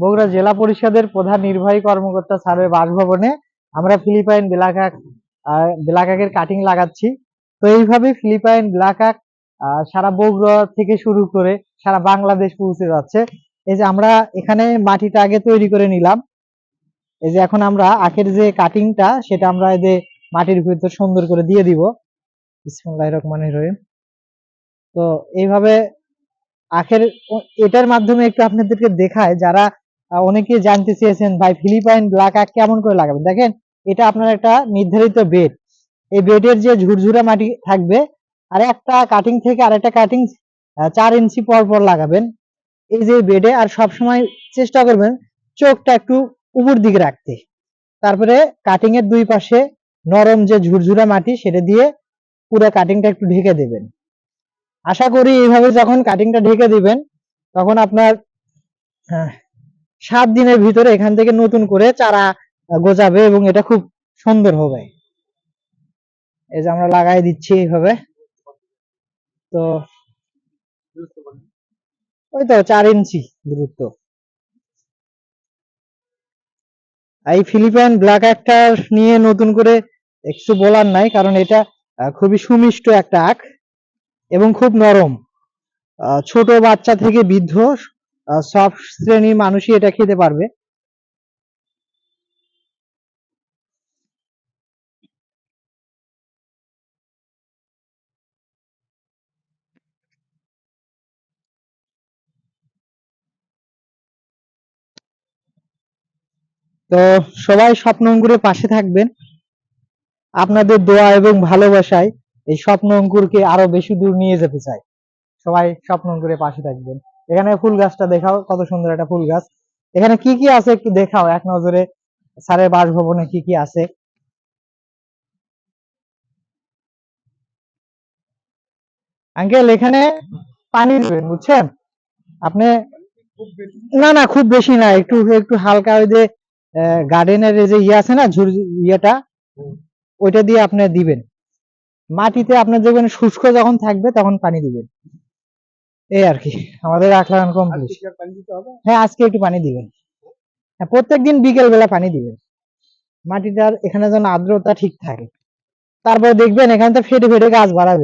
বগুড়া জেলা পরিষদের প্রধান নির্বাহী কর্মকর্তা স্যারের বাসভবনে আমরা ফিলিপাইন ব্ল্যাক ব্ল্যাকাকের কাটিং লাগাচ্ছি। তো এইভাবে ফিলিপাইন ব্ল্যাকাক সারা বগুড়া থেকে শুরু করে সারা বাংলাদেশ পৌঁছে যাচ্ছে। এই যে আমরা এখানে মাটিটা আগে তৈরি করে নিলাম। এই যে এখন আমরা আখের যে কাটিংটা সেটা আমরা এই যে মাটির ভিতর সুন্দর করে দিয়ে দিব। বিসমিল্লাহির রহমানির রহিম। তো এইভাবে আখের এটার মাধ্যমে একটু আপনাদেরকে দেখায়, যারা অনেকে জানতে চেয়েছেন ভাই ফিলিপাইন ব্ল্যাক আখ কেমন করে লাগাবেন? দেখেন এটা আপনার একটা নির্ধারিত বেড এই বেডের যে ঝুরঝুরা মাটি থাকবে আর একটা কাটিং থেকে আরেকটা কাটিং চার ইঞ্চি পর পর লাগাবেন। এই যে বেডে আর সব সময় চেষ্টা করবেন চোখটা একটু উপর দিকে রাখতে। তারপরে কাটিং এর দুই পাশে নরম যে ঝুরঝুরা মাটি সেটা দিয়ে পুরো কাটিংটা একটু ঢেকে দেবেন। আশা করি এইভাবে যখন কাটিংটা ঢেকে দিবেন তখন আপনার আহ, সাত দিনের ভিতরে এখান থেকে নতুন করে চারা গজাবে এবং এটা খুব সুন্দর হবে। এই যে আমরা লাগাই দিচ্ছি এইভাবে। তো ওই তো চার ইঞ্চি দূরত্ব। এই ফিলিপাইন ব্ল্যাক একটা নিয়ে নতুন করে কিছু বলার নাই, কারণ এটা খুবই সুমিষ্ট একটা আখ এবং খুব নরম। ছোট বাচ্চা থেকে বৃদ্ধ সব শ্রেণির মানুষই এটা খেতে পারবে। তো সবাই স্বপ্ন অঙ্কুরের পাশে থাকবেন। আপনাদের দোয়া এবং ভালোবাসায় এই স্বপ্ন অঙ্কুরকে আরও বেশি দূর নিয়ে যেতে চাই। সবাই স্বপ্ন অঙ্কুরের পাশে থাকবেন। এখানে ফুল গাছটা দেখাও, কত সুন্দর একটা ফুল গাছ। এখানে কি কি আছে একটু দেখাও, এক নজরে স্যারের বাসভবনে কি কি আছে। আঙ্কেল, এখানে পানি দেবেন, বুঝছেন? আপনি না না, খুব বেশি না, একটু একটু হালকা ওই যে গার্ডেনের যে ইয়ে আছে না, ঝুর, ইয়েটা, ওইটা দিয়ে আপনি দিবেন। মাটিতে আপনার যখন শুষ্ক যখন থাকবে, তখন পানি দিবেন। এই আর কি আমাদের আখ লাগানো কমপ্লিট হ্যাঁ আজকে একটু পানি দিবেন। হ্যাঁ প্রত্যেকদিন বিকেল বেলা পানি দিবেন। মাটিটার এখানে যেন আর্দ্রতা ঠিক থাকে। তারপর দেখবেন এখানে তো ফেটে ফেটে গাছ বাড়াবে।